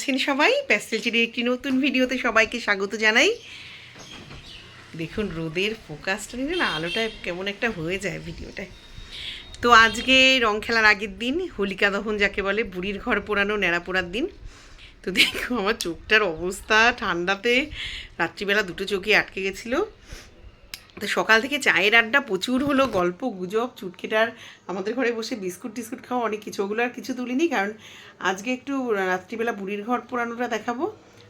আছেন সবাই। প্যাস্টেল চিরির একটি নতুন ভিডিওতে সবাইকে স্বাগত জানাই। দেখুন, রোদের ফোকাসটা নিলে না আলোটা কেমন একটা হয়ে যায় ভিডিওটায়। তো আজকে রং খেলার আগের দিন, হোলিকা দহন যাকে বলে, বুড়ির ঘর পোড়ানো, ন্যাড়া পোড়ার দিন। তো দেখো আমার চোখটার অবস্থা ঠান্ডাতে রাত্রিবেলা দুটো চোখে আটকে গেছিল। তো সকাল থেকে চায়ের আড্ডা, প্রচুর হলো গল্প, গুজব, চুটকিটার। আমাদের ঘরে বসে বিস্কুট টিস্কুট খাওয়া অনেক কিছু। ওগুলো আর কিছু তুলিনি কারণ আজকে একটু রাত্রিবেলা বুড়ির ঘর পোড়ানোটা দেখাবো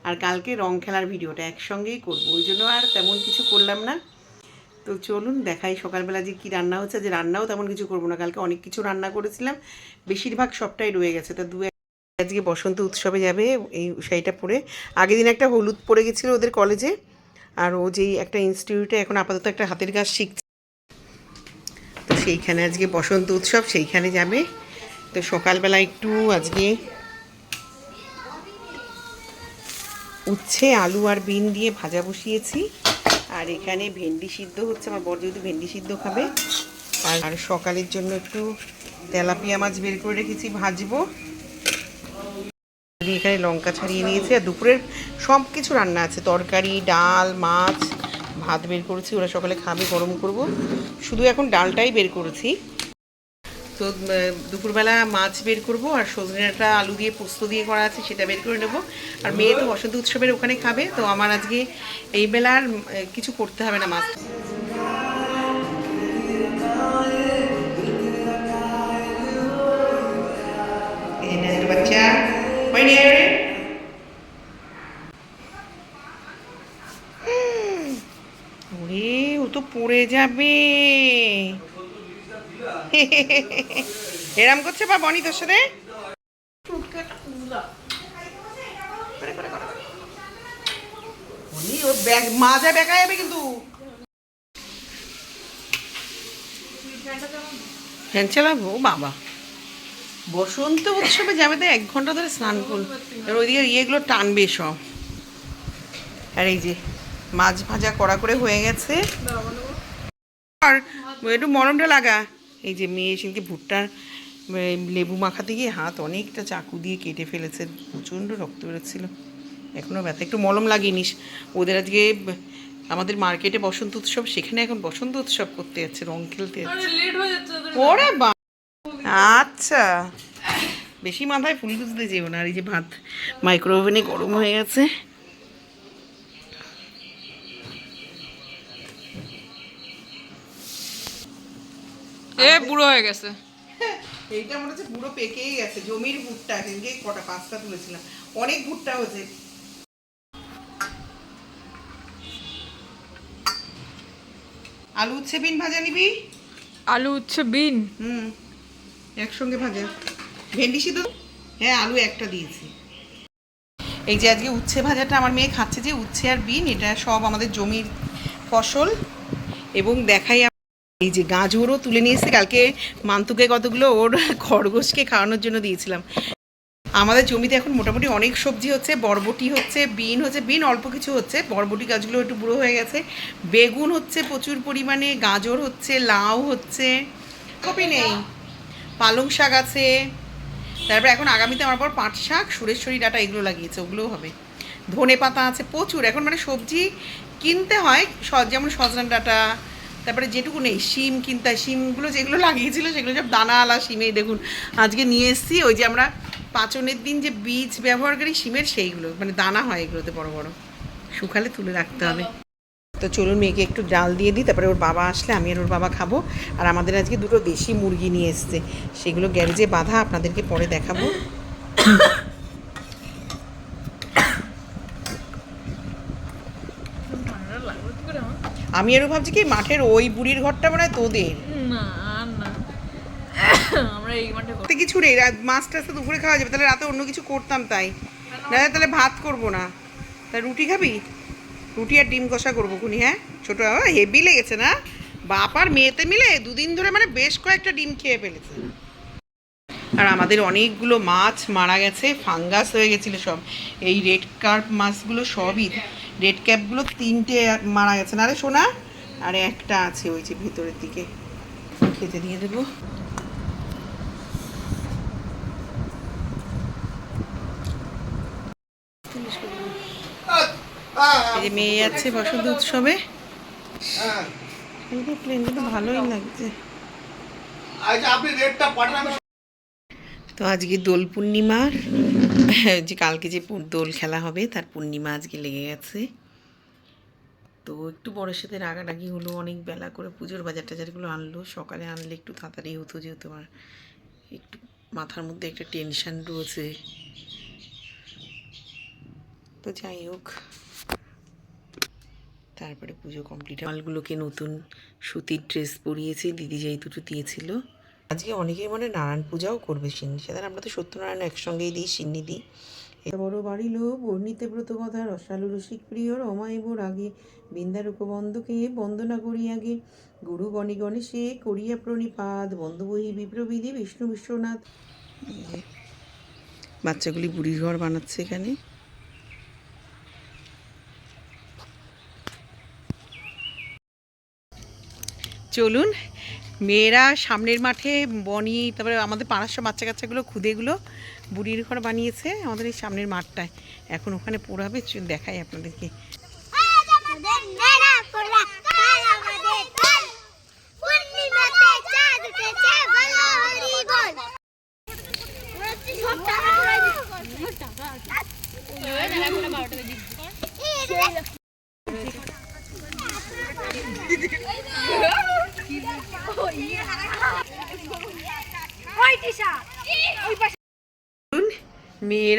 আর কালকে রং খেলার ভিডিওটা একসঙ্গেই করব। ওই জন্য আর তেমন কিছু করলাম না। তো চলুন দেখাই সকালবেলা যে কী রান্না হচ্ছে। যে রান্নাও তেমন কিছু করব না। কালকে অনেক কিছু রান্না করেছিলাম। বেশিরভাগ সবটাই রয়ে গেছে। তা দু আজকে বসন্ত উৎসবে যাবে এই শাড়িটা পরে। আগের দিন একটা হলুদ পরে গেছিল ওদের কলেজে। আর ও যেই একটা ইনস্টিটিউটে এখন আপাতত একটা হাতের কাজ শিখছে। তো সেইখানে আজকে বসন্ত উৎসব, সেইখানে যাবে। তো সকালবেলা একটু আজকে উচ্ছে, আলু আর বিন দিয়ে ভাজা বসিয়েছি। আর এখানে ভেন্ডি সিদ্ধ হচ্ছে, আমার বর যেহেতু ভেন্ডি সিদ্ধ খাবে। আর সকালের জন্য একটু তেলাপিয়া মাছ বের করে রেখেছি, ভাজবো। আমি এখানে লঙ্কা ছাড়িয়ে নিয়েছি। আর দুপুরের সব কিছু রান্না আছে। তরকারি ডাল মাছ ভাত বের করেছি। ওরা সকালে খাবে গরম করব। শুধু এখন ডালটাই বের করেছি। তো দুপুরবেলা মাছ বের করব আর সজনেটা আলু দিয়ে পোস্ত দিয়ে করা আছে সেটা বের করে নেব। আর মেয়ে তো বসন্ত উৎসবের ওখানে খাবে। তো আমার আজকে এই বেলা আর উম, কিছু করতে হবে না মাছ। পড়ে যাবে। এরাম করছে বা বনি তোর সাথে? মাজা বেঁকা যাবে কিন্তু। ফ্যান চালাবো? বাবা। বসন্ত উৎসবে যাবে তো, এক ঘণ্টা ধরে স্নান করব এবার ওইদিকে ইয়েগুলো টানবে সব। আর এই যে, মাছ ভাজা কড়া করে হয়ে গেছে। আর একটু মরমটা লাগা। এই যে মেয়ে সেদিকে ভুট্টার লেবু মাখাতে গিয়ে হাত অনেকটা চাকু দিয়ে কেটে ফেলেছে প্রচণ্ড রক্ত বেরোচ্ছিল। এখনও ব্যথা একটু মলম লাগিয়ে নিস। ওদের আজকে আমাদের মার্কেটে বসন্ত উৎসব সেখানে এখন বসন্ত উৎসব করতে যাচ্ছে রং খেলতে যাচ্ছে। ওরে বা আচ্ছা। বেশি মাথায় ফুল গুজতে যেও না আর এই যে ভাত মাইক্রো ওভেনে গরম হয়ে গেছে। এ বুড়ো হয়ে গেছে। এইটা মনে হচ্ছে পুরো পেকেই গেছে জমির ভুট্টা সেদিনকে কটা পাঁচটা তুলেছিলাম। অনেক ভুট্টা হয়েছে। আলু উচ্ছে বিন ভাজা নিবি? আলু উচ্ছে বিন? হুম একসঙ্গে ভাজা। ভেন্ডি সিদ্ধ? হ্যাঁ আলু একটা দিয়েছি। এই যে আজকে উচ্ছে ভাজাটা আমার মেয়ে খাচ্ছে যে উচ্ছে আর বিন এটা সব আমাদের জমির ফসল। এবং দেখাই এই যে গাজরও তুলে নিয়ে এসেছে কালকে মান্তুকে কতগুলো ওর খরগোশকে খাওয়ানোর জন্য দিয়েছিলাম। আমাদের জমিতে এখন মোটামুটি অনেক সবজি হচ্ছে, বরবটি হচ্ছে, বিন হচ্ছে, বিন অল্প কিছু হচ্ছে, বরবটি গাছগুলো একটু বুড়ো হয়ে গেছে। বেগুন হচ্ছে প্রচুর পরিমাণে, গাজর হচ্ছে, লাউ হচ্ছে, কপি নেই। পালং শাক আছে। তারপর এখন আগামীতে আমার পর পাট শাক, সুরেশ্বরী ডাটা এগুলো লাগিয়েছে, ওগুলোও হবে। ধনে পাতা আছে প্রচুর, এখন মানে সবজি কিনতে হয় যেমন সজনা ডাটা তারপরে যেটুকু নেই, শিম কিনতে শিমগুলো যেগুলো লাগিয়েছিল সেগুলো সব দানা আলা শিমেই, দেখুন। আজকে নিয়ে এসেছি, ওই যে আমরা পাচনের দিন যে বীজ ব্যবহার করি শিমের সেইগুলো মানে দানা হয় এগুলোতে বড় বড়। শুকালে তুলে রাখতে হবে। তো চলুন মেয়েকে একটু ডাল দিয়ে দিই, তারপরে ওর বাবা আসলে আমি আর ওর বাবা খাব। আর আমাদের আজকে দুটো দেশি মুরগি নিয়ে এসছে, সেগুলো গ্যারেজে বাঁধা, আপনাদেরকে পরে দেখাবো। আমি আরও ভাবছি কি মাঠের ওই বুড়ির ঘরটা মনে তোদের। না না। আমরা এই মাঠে কিছু রাত মাছ টাছ তো দুপুরে খাওয়া যাবে তাহলে রাতে অন্য কিছু করতাম তাই। না তাহলে ভাত করব না। তা রুটি খাবি? রুটি আর ডিম কষা করব খুনি হ্যাঁ? ছোটো হেভি লেগেছে না? বাপ আর মেয়েতে মিলে দুদিন ধরে মানে বেশ কয়েকটা ডিম খেয়ে ফেলেছে। আর আমাদের অনেকগুলো মাছ মারা গেছে ফাঙ্গাস হয়ে গেছিল সব। এই রেড কার্প মাছগুলো সবই। রেড ক্যাপগুলো তিনটে মারা গেছে। না রে সোনা? আর একটা আছে ওই যে ভেতরের দিকে। খেতে দিয়ে দেবো। মেয়ে যাচ্ছে বসন্ত উৎসবে। হ্যাঁ। প্লেন কিন্তু ভালোই লাগছে। আচ্ছা, আপনি রেটটা পাঠান তো আজকে দোল পূর্ণিমার যে কালকে যে দোল খেলা হবে, তার পূর্ণিমা আজকে লেগে গেছে। তো একটু বড়ের সাথে রাগারাগি হলো, অনেক বেলা করে পুজোর বাজার টাজারগুলো আনলো। সকালে আনলে একটু তাড়াতাড়ি হতো, যেহেতু আমার একটু মাথার মধ্যে একটা টেনশন রয়েছে। তো যাই হোক, তারপরে পুজো কমপ্লিট মালগুলোকে নতুন সুতির ড্রেস পরিয়েছে, দিদি যেই দুটো দিয়েছিল। আজকে অনেকেই মানে নারায়ণ পূজাও করবে সিন্নি। সাধারণ আমরা তো সত্যনারায়ণ একসঙ্গেই দিই সিন্নি দিই। এত বড় বাড়িল বর্ণিতে ব্রত কথা রসালু রসিক প্রিয় রমাইব আগে বিন্দার উপবন্ধকে বন্দনা করি আগে। গুরু গণে গণেশে করিয়া প্রণিপাত বন্ধবহি বিপ্রবিধি বিষ্ণু বিশ্বনাথ। বাচ্চাগুলি বুড়ির ঘর বানাচ্ছে এখানে। চলুন মেয়েরা সামনের মাঠে বনি, তারপরে আমাদের পাড়ার সব বাচ্চা কাচ্চাগুলো, খুদেগুলো বুড়ির ঘর বানিয়েছে আমাদের এই সামনের মাঠটায়। এখন ওখানে পোড়াবে দেখাই আপনাদেরকে আমাদের নেড়া পোড়া কাল আমাদের দল পূর্ণিমাতে চাঁদ উঠেছে বলো হরি বল সব টাকা পুরাই চলুন,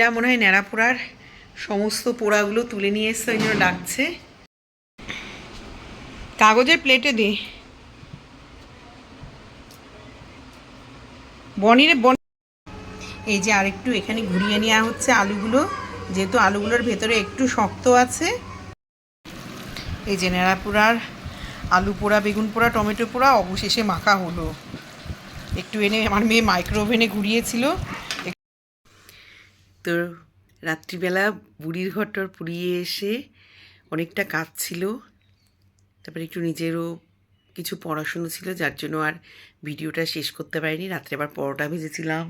মেয়েরা মনে হয় ন্যাড়া পোড়ার সমস্ত পোড়াগুলো তুলে নিয়ে এসছে, ওই ডাকছে। কাগজের প্লেটে দে। বনিরে বন এই যে আরেকটু এখানে ঘুরিয়ে নেওয়া হচ্ছে আলুগুলো, যেহেতু আলুগুলোর ভেতরে একটু শক্ত আছে। এই যে ন্যাড়া পোড়ার আলু পোড়া, বেগুন পোড়া, টমেটো পোড়া অবশেষে মাখা হলো। একটু এনে আমার মেয়ে মাইক্রোওভেনে ঘুরিয়েছিল। তো রাত্রিবেলা বুড়ির ঘরটর পুড়িয়ে এসে অনেকটা কাজ ছিল। তারপরে একটু নিজেরও কিছু পড়াশুনো ছিল যার জন্য আর ভিডিওটা শেষ করতে পারিনি। রাত্রে আবার পরোটা ভেজেছিলাম।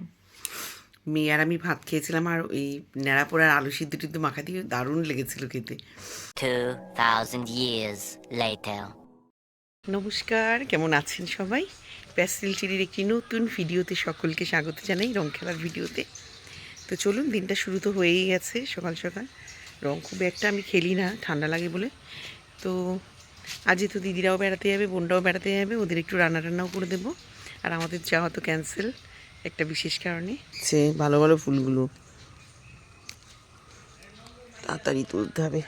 মেয়ে আর আমি ভাত খেয়েছিলাম আর ওই ন্যাড়া পোড়ার আলু সিদ্ধ টিদ্ধ মাখা দিয়ে দারুণ লেগেছিল খেতে। 2,000 years later. নমস্কার কেমন আছেন সবাই? প্যাস্টেল চিরির একটি নতুন ভিডিওতে সকলকে স্বাগত জানাই রং খেলার ভিডিওতে। তো চলুন, দিনটা শুরু তো হয়েই গেছে সকাল সকাল। রং খুব একটা আমি খেলি না, ঠান্ডা লাগে বলে। তো আজ যেহেতু দিদিরাও বেড়াতে যাবে, বোনরাও বেড়াতে যাবে, ওদের একটু রান্না টান্নাও করে দেবো। আর আমাদের যাওয়া তো ক্যান্সেল একটা বিশেষ কারণে। সে ভালো ভালো ফুলগুলো তাড়াতাড়ি তুলতে হবে।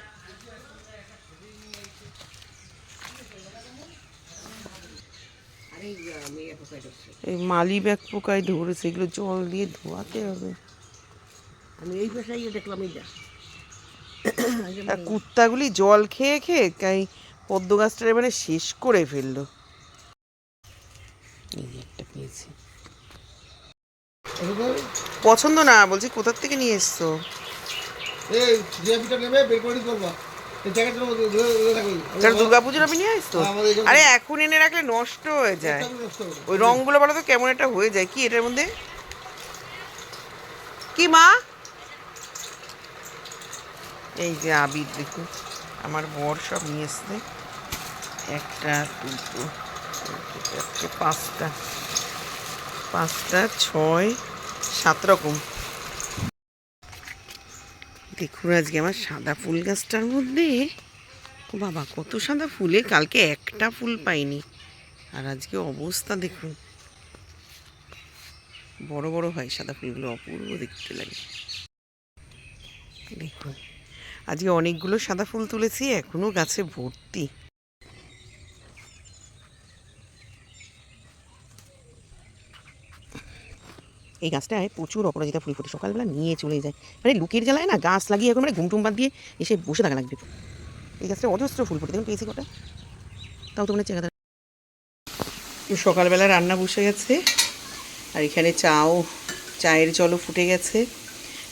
এই মালি ব্যাগ পোকায় ধরেছে, এগুলো জল দিয়ে ধোয়াতে হবে। আমি এই পেশাই দেখলাম এই কুত্তাগুলি জল খেয়ে খেয়ে তাই পদ্ম গাছটা এবারে শেষ করে ফেলল। এই একটা পেয়েছি। পছন্দ না বলছি কোথার থেকে নিয়ে এসছো? এই জিএপিটা নেবে বের করে দুর্গাপুজোর নিয়ে আসতো? হ্যাঁ, আরে এখন এনে রাখলে নষ্ট হয়ে যায়। ওই রঙগুলো বলো তো কেমন একটা হয়ে যায়। কি এটার মধ্যে? কি মা? এই যে আবির দেখুন আমার বর সব নিয়ে এসছে। একটা, দুটো পাঁচটা। পাঁচটা, ছয়, সাত রকম। দেখুন আজকে আমার সাদা ফুল গাছটার মধ্যে। ও বাবা, কত সাদা ফুলে। কালকে একটা ফুল পাইনি। আর আজকে অবস্থা দেখুন। বড় বড় হয় সাদা ফুলগুলো, অপূর্ব দেখতে লাগে। দেখুন। আজকে অনেকগুলো সাদা ফুল তুলেছি, এখনও গাছে ভর্তি। এই গাছটায় প্রচুর অপরাজিতা ফুল ফুটে, সকালবেলা নিয়ে চলে যায়। মানে লুকের জ্বালায় না, গাছ লাগিয়ে এখন মানে ঘুমটুম বাদ দিয়ে এসে বসে থাকা লাগবে। এই গাছটা অজস্র ফুল ফুটে, দেখুন পেয়েছি কটা। তাও তো মানে চেঙ্গা সকালবেলা রান্না বসে গেছে, আর এখানে চাও, চায়ের জলও ফুটে গেছে।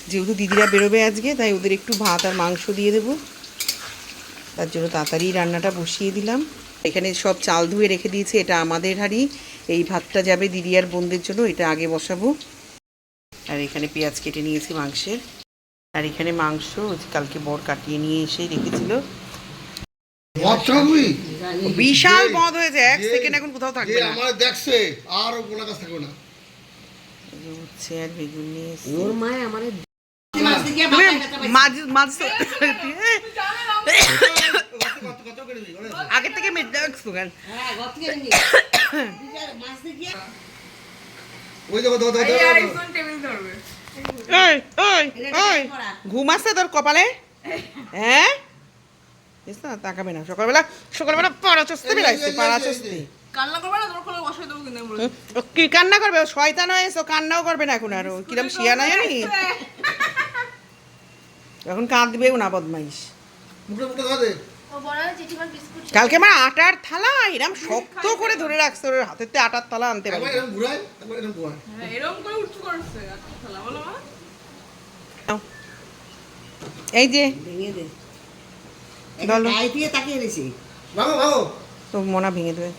যেহেতু দিদিরা বেরোবে আজকে তাই ওদের একটু ভাত আর মাংস দিয়ে দেবো। তার জন্য তাড়াতাড়ি রান্নাটা বসিয়ে দিলাম। এখানে সব চাল ধুয়ে রেখে দিয়েছি এটা আমাদের হাঁড়ি। এই ভাতটা যাবে দিদি আর বোনদের জন্য এটা আগে বসাবো। আর এখানে পেঁয়াজ কেটে নিয়েছি মাংসের। আর এখানে মাংস কালকে বর কাটিয়ে নিয়ে এসে রেখেছিল। বিশাল মদ হয়েছে এক সেকেন্ড এখন কোথাও থাকবে না। আমার দেখছে আর কোনো কাজ থাকবে না। উচ্ছে আর বেগুন নিয়ে ওর মায় আমার তুমি ওরে? আগে থেকে কেন হ্যাঁ মাছ ঘুম আসছে তোর কপালে হ্যাঁ না তাকাবে না সকালবেলা সকালবেলা পাড়া চস্তে বেড়াইছে পাড়া চস্তে কান্না করবে না তোর কোনো বসাই দেবো কিন্তু আমি বলে হুম, ও কি কান্না করবে ও শয়তান হয়েছে কান্নাও করবে না এখন আর ও কিরম শিয়া না জানি এখন কাঁদবেও না বদমাইশ। কালকে আমার আটার থালা এরম শক্ত করে ধরে রাখছে ওর হাতেতে আটার থালা আনতে পারি হ্যাঁ, এই যে তো মনা ভেঙে দেবে।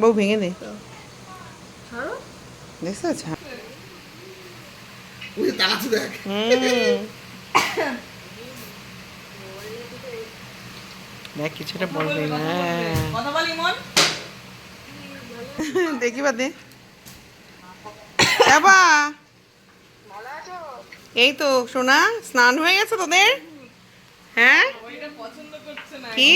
বউ ভেঙে দে। দেখছ? দেখ। হুম। দেখ কিছুটা বলবে না। কথা বলি মন দেখি বাদে। বাবা এই তো সোনা স্নান হয়ে গেছে তোদের? হ্যাঁ? ওইটা পছন্দ করছে না কি?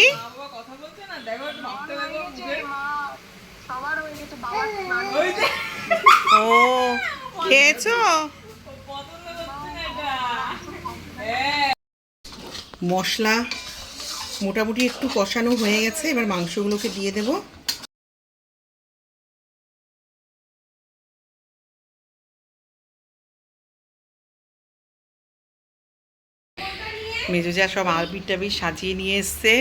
ও খেয়েছো হ্যাঁ। মশলা মোটামুটি একটু কষানো হয়ে গেছে এবার মাংসগুলোকে দিয়ে দেব। মেজো যা সব আলবির টাবির সাজিয়ে নিয়ে এসছে।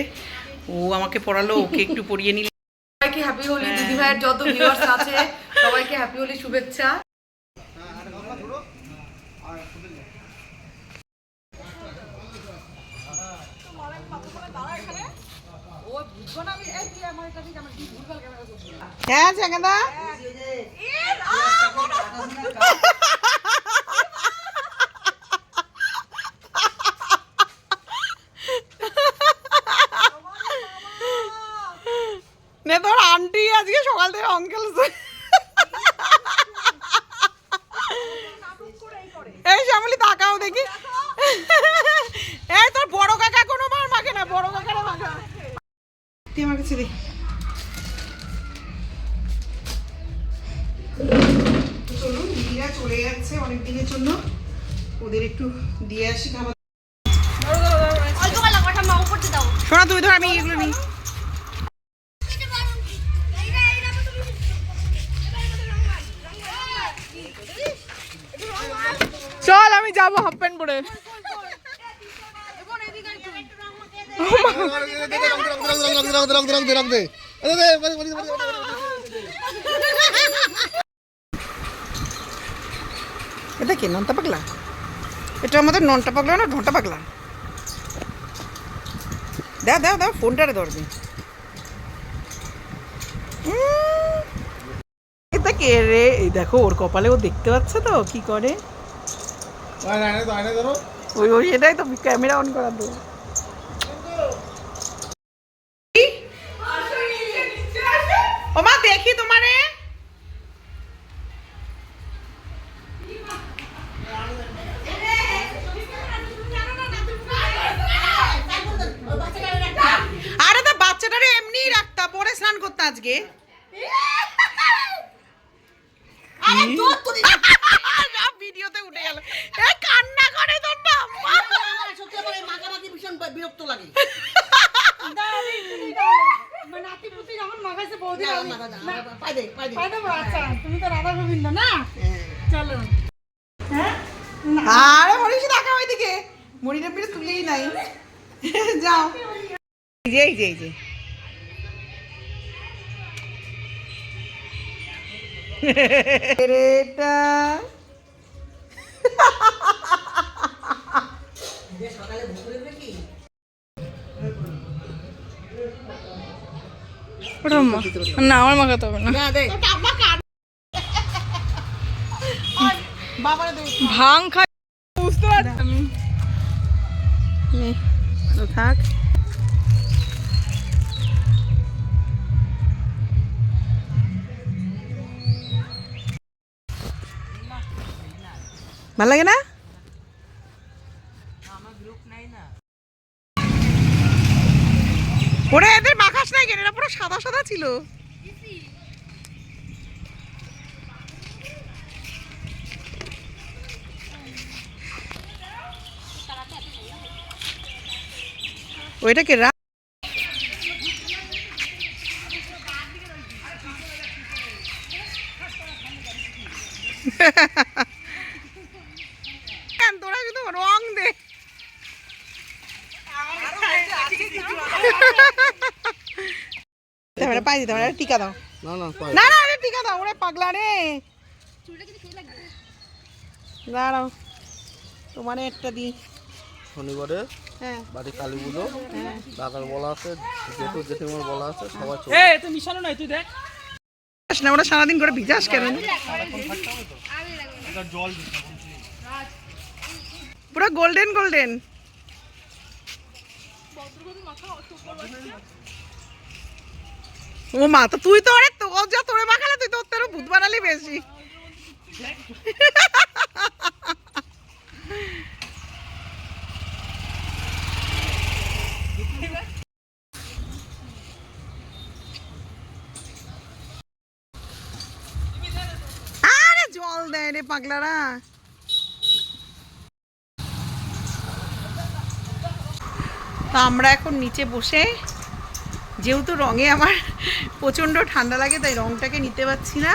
ও আমাকে পড়ালো ওকে একটু পড়িয়ে নিল। সবাইকে হ্যাপি হোলি দিদি ভাইয়ের যত ভিউয়ার্স আছে সবাইকে হ্যাপি হোলি শুভেচ্ছা। হ্যাঁ জাগাদা নে তোর আন্টি আজকে সকাল থেকে অঙ্কেল দিয়ে আসি খাবার। শোনা তুই ধর আমি এগুলো নিই। চল আমি যাব হাফ প্যান্ট পরে। এটা কি নন্টা পাগলা? এটা আমাদের নন্টা পাগলা না ঘণ্টা পাগলা? দাও দাও দাও ফোনটারে ধরবে উম, এটা কে রে? এই দেখো ওর কপালে ও দেখতে পাচ্ছে তো কি করে? ওই ওই এটাই তো ক্যামেরা অন করা তো। ও মা দেখি তোমারে। করতে আজকে? ভিডিওতে উঠে গেল। কান্না করে তোর না সত্যি আমার মাখামাখি ভীষণ বিরক্ত লাগে। নাতি পুতি যখন মাখাইছে বৌদি না, না, না, না, পাই দে, পাই দে। তুমি তো রাধা গোবিন্দ না? চলো। আরে মনীষ দেখা ওইদিকে। মনিটা পিঠে তুলেই নাই। যাও। এই যে এই যে। না আমার মাখাতে হবে না। ভাং খাই বুঝতে পারছি। আমি থাক। ভালো লাগে না? ওরে, এদের মাখাস নাই কেন? এরা পুরো সাদা সাদা ছিল। ওইটা ওইটাকে রা কেন তোরা শুধু রং দে দিতে না, টিকা দাও। না না না না আরে টিকা দাও ওরে পাগলা রে। দাঁড়াও তোমারে একটা দি শনিবারে হ্যাঁ। বাড়ি কালী পুজো দাদার বলা আছে জেঠু জেঠিমার বলা আছে সবাই চলে। যাস না ওরা সারাদিন করে ভিজাস কেন? পুরো গোল্ডেন গোল্ডেন ও মা, তো তুই তো অনেক তো, ও যা তোরে মাখালে তুই তো ওর থেকে ভূত বানালি বেশি। আরে জল দেয় রে পাগলারা। তো আমরা এখন নিচে বসে যেহেতু রঙে আমার প্রচণ্ড ঠান্ডা লাগে, তাই রংটাকে নিতে পারছি না।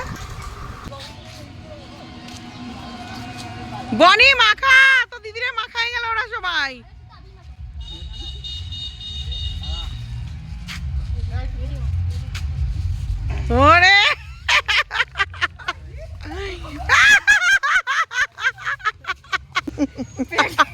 বনি, মাখা! তো দিদিরে মাখাই গেল ওরা সবাই। ওরে!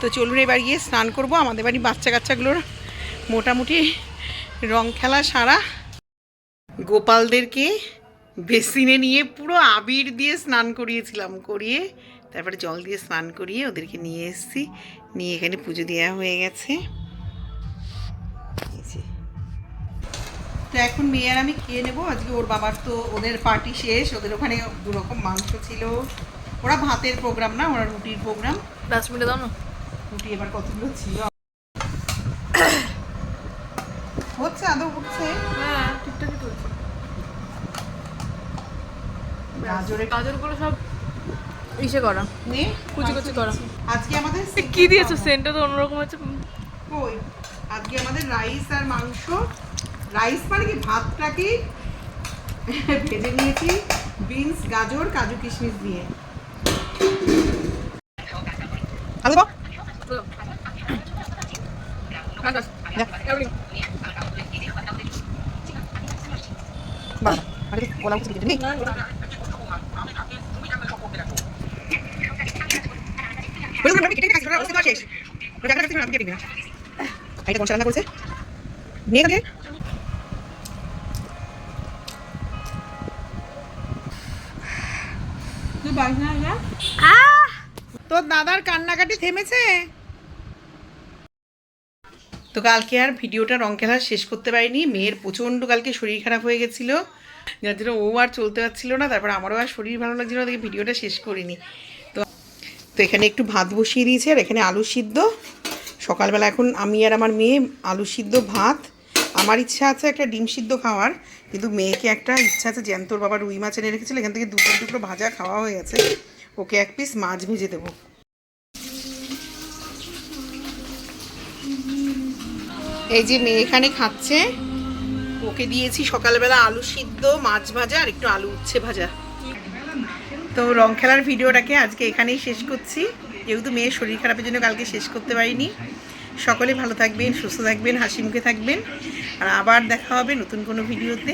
তো চলুন এবার গিয়ে স্নান করব। আমাদের বাড়ি বাচ্চা কাচ্চাগুলোর মোটামুটি রং খেলা সারা। গোপালদেরকে বেসিনে নিয়ে পুরো আবির দিয়ে স্নান করিয়েছিলাম। করিয়ে তারপরে জল দিয়ে স্নান করিয়ে ওদেরকে নিয়ে এসেছি। নিয়ে এখানে পুজো দেওয়া হয়ে গেছে। তো এখন মেয়ে আর আমি খেয়ে নেব। আজকে ওর বাবার তো ওদের পার্টি শেষ ওদের ওখানে দু রকম মাংস ছিল। ওরা ভাতের প্রোগ্রাম না ওরা রুটির প্রোগ্রাম ডাস্টবিনে দাও না। রুটি এবার কতগুলো ছিল? হচ্ছে আদৌ হচ্ছে? হ্যাঁ। ঠিকঠাকই চলছে গাজরগুলো সব ইসে করা। নে কুচি কুচি করা। আজকে আমাদের কি দিয়েছ? সেন্টটা তো অন্যরকম আছে কই? আজকে আমাদের রাইস আর মাংস। রাইস মানে কি? ভাতটাকে ভেজে নিয়েছি বিনস গাজর কাজু কিশমিশ দিয়ে। আলু দাও। বাহ, আরে গলা তোর দাদার কান্নাকাটি থেমেছে? তো কালকে আর ভিডিওটা রং খেলা শেষ করতে পারিনি। মেয়ের প্রচণ্ড কালকে শরীর খারাপ হয়ে গেছিল। যার জন্য ও আর চলতে পারছিল না তারপর আমারও আর শরীর ভালো লাগছিল না দেখে ভিডিওটা শেষ করিনি। তো তো এখানে একটু ভাত বসিয়ে দিয়েছি আর এখানে আলু সিদ্ধ। সকালবেলা এখন আমি আর আমার মেয়ে আলু সিদ্ধ ভাত আমার ইচ্ছা আছে একটা ডিম সিদ্ধ খাওয়ার, কিন্তু মেয়েকে একটা ইচ্ছা আছে জ্যান্তর বাবা রুই মাছ এনে রেখেছিল, এখান থেকে দুটো দুটো ভাজা খাওয়া হয়ে গেছে। ওকে এক পিস মাছ ভেজে দেবো। এই যে মেয়ে এখানে খাচ্ছে, ওকে দিয়েছি সকালবেলা আলু সিদ্ধ, মাছ ভাজা আর একটু আলু উচ্ছে ভাজা। তো রং খেলার ভিডিওটাকে আজকে এখানেই শেষ করছি। যেহেতু মেয়ের শরীর খারাপের জন্য কালকে শেষ করতে পারিনি। সকলে ভালো থাকবেন, সুস্থ থাকবেন হাসি মুখে থাকবেন। আর আবার দেখা হবে নতুন কোনো ভিডিওতে।